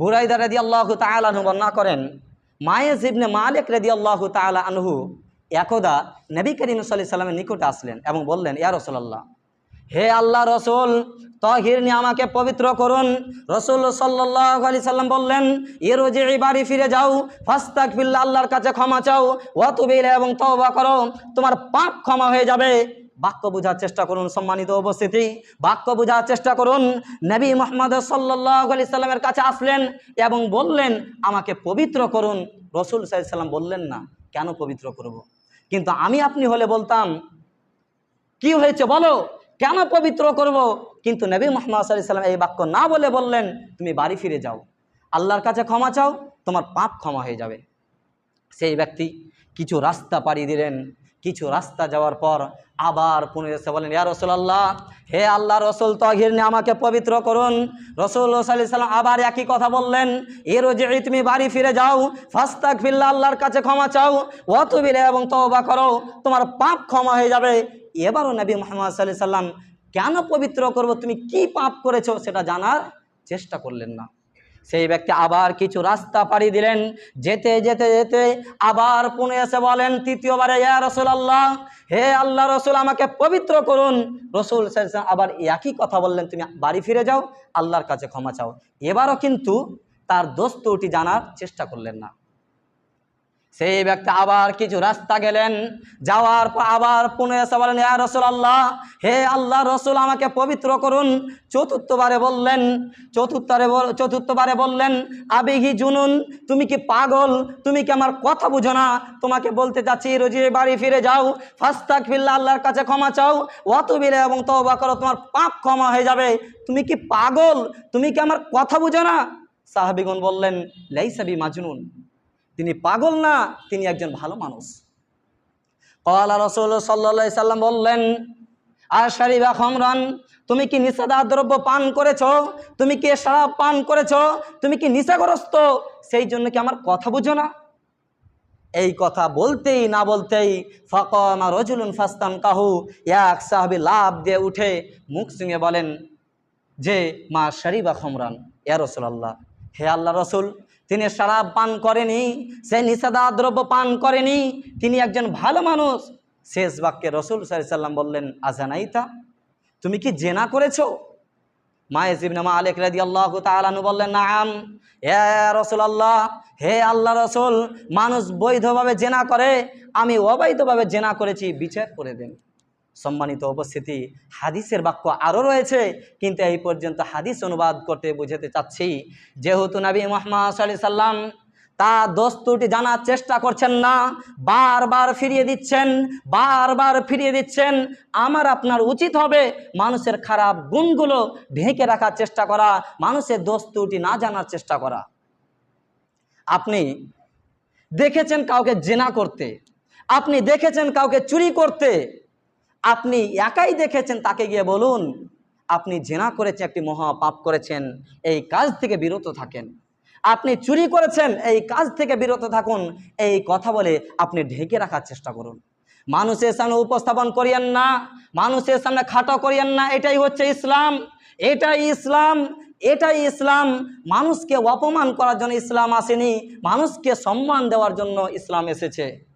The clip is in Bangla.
বুরাইদা রেদি আল্লাহ তালাহু বর্ণনা করেন, মায়েজ ইবনে মালিক রেদি আল্লাহ তালা আনহু একদা নবী করিম সাল্লাহ সাল্লামের নিকটে আসলেন এবং বললেন, ইয়া রসুল্লাহ হে আল্লাহ রসুল, তহির নিয়ে আমাকে পবিত্র করুন। রসুল সাল্লাহ আলি সাল্লাম বললেন এ রোজে এই বাড়ি ফিরে যাও ফাস্তাক ফিল্লা আল্লাহর কাছে ক্ষমা চাও ওয়াতুবিল এবং তওবা করো, তোমার পাপ ক্ষমা হয়ে যাবে। বাক্য বোঝার চেষ্টা করুন সম্মানিত উপস্থিতি। বাক্য বোঝার চেষ্টা করুন। নবী মোহাম্মদ সাল্লাহ আলি সাল্লামের কাছে আসলেন এবং বললেন, আমাকে পবিত্র করুন। রসুল সাল্লাম বললেন, না, কেন পবিত্র করব। কিন্তু আমি আপনি হলে বলতাম, কি হয়েছে বলো? কেন পবিত্র করব? কিন্তু নবী মোহাম্মদ সাল্লাম এই বাক্য না বলে বললেন, তুমি বাড়ি ফিরে যাও। আল্লাহর কাছে ক্ষমা চাও, তোমার পাপ ক্ষমা হয়ে যাবে। সেই ব্যক্তি কিছু রাস্তা পাড়ি দিলেন। কিছু রাস্তা যাওয়ার পর আবার পুনঃ এসে বলেন, ইয়া রসুল্লাহ হে আল্লাহ রসুল তহির নিয়ে আমাকে পবিত্র করুন। রসুল সাল্লাম আবার একই কথা বললেন এর যে তুমি বাড়ি ফিরে যাও ফাস্তাক ফিল্লা আল্লাহর কাছে ক্ষমা চাও অতবিলে এবং তওবা করো, তোমার পাপ ক্ষমা হয়ে যাবে। এবারও নবী মোহাম্মদ সাল্লাহ সাল্লাম কেন পবিত্র করব, তুমি কি পাপ করেছ সেটা জানার চেষ্টা করলেন না। সেই ব্যক্তি আবার কিছু রাস্তা পাড়ি দিলেন। যেতে যেতে যেতে আবার পুনে এসে বলেন, তৃতীয়বারে ইয়া রসুল আল্লাহ হে আল্লাহ রসুল, আমাকে পবিত্র করুন। রসুল আবার একই কথা বললেন, তুমি বাড়ি ফিরে যাও, আল্লাহর কাছে ক্ষমা চাও। এবারও কিন্তু তার দোস্তটি জানার চেষ্টা করলেন না। সেই ব্যক্তি আবার কিছু রাস্তা গেলেন। যাওয়ার পর আবার পুনঃ এসে বলেন, ইয়া রসুল আল্লাহ হে আল্লাহ রসুল, আমাকে পবিত্র করুন। চতুর্থবারে বললেন, চতুর্থবারে চতুর্থবারে বললেন আবেগি জুনুন, তুমি কি পাগল? তুমি কি আমার কথা বুঝো না? তোমাকে বলতে চাচ্ছি রোজি বাড়ি ফিরে যাও। ফাস্তাক ফিল্লা আল্লাহর কাছে ক্ষমা চাও। অতবিলে এবং তওবা করো, তোমার পাপ ক্ষমা হয়ে যাবে। তুমি কি পাগল? তুমি কি আমার কথা বুঝো না? সাহাবিগুন বললেন লাইসাবি মাজনুন। তিনি পাগল না, তিনি একজন ভালো মানুষ। কলা রসুল সাল্লা সাল্লাম বললেন, আর শারিবা খমরান, তুমি কি নিষেধা দ্রব্য পান করেছ? তুমি কি শরাব পান করেছ? তুমি কি নিশাগ্রস্ত সেই জন্য কি আমার কথা বুঝো না? এই কথা বলতেই, না বলতেই ফকমা রজুলুন ফাস্তান কাহু এক সাহাবি লাভ দিয়ে উঠে মুখ সঙ্গে বলেন, যে মা শারিবা খমরান, ইয়া রসুলাল্লাহ, হে আল্লাহ রসুল তিনি শরাব পান করেনি, সে নিষেধা দ্রব্য পান করেনি, তিনি একজন ভালো মানুষ। শেষ বাক্যে রসুল সাল্লাম বললেন, আজানাইতা, তুমি কি জেনা করেছ? মায়েজ ইবনে মালিক রাদিয়াল্লাহু তাআলা আনহু বললেন, নাম হে আল্লাহ হে আল্লাহ রসুল, মানুষ বৈধভাবে জেনা করে, আমি অবৈধভাবে জেনা করেছি, বিচার করে দেন। সম্মানিত উপস্থিতি। হাদিসের বাক্য আরও রয়েছে, কিন্তু এই পর্যন্ত হাদিস অনুবাদ করতে বুঝাতে চাচ্ছি, যেহেতু নবী মোহাম্মদ আলাইহি সাল্লাম তা দস্তুটি জানার চেষ্টা করছেন না, বারবার ফিরিয়ে দিচ্ছেন, বারবার ফিরিয়ে দিচ্ছেন, আমার আপনার উচিত হবে মানুষের খারাপ গুণগুলো ঢেকে রাখার চেষ্টা করা, মানুষের দস্তুটি না জানার চেষ্টা করা। আপনি দেখেছেন কাউকে জেনা করতে, আপনি দেখেছেন কাউকে চুরি করতে আপনি একাই দেখেছেন, তাকে গিয়ে বলুন, আপনি জেনা করেছেন, একটি মহা পাপ করেছেন, এই কাজ থেকে বিরত থাকেন। আপনি চুরি করেছেন, এই কাজ থেকে বিরত থাকুন, এই কথা বলে আপনি ঢেকে রাখার চেষ্টা করুন। মানুষের সামনে উপস্থাপন করিয়েন না, মানুষের সামনে খাটো করিয়েন না, এটাই হচ্ছে ইসলাম। এটাই ইসলাম এটাই ইসলাম। মানুষকে অপমান করার জন্য ইসলাম আসেনি, মানুষকে সম্মান দেওয়ার জন্য ইসলাম এসেছে।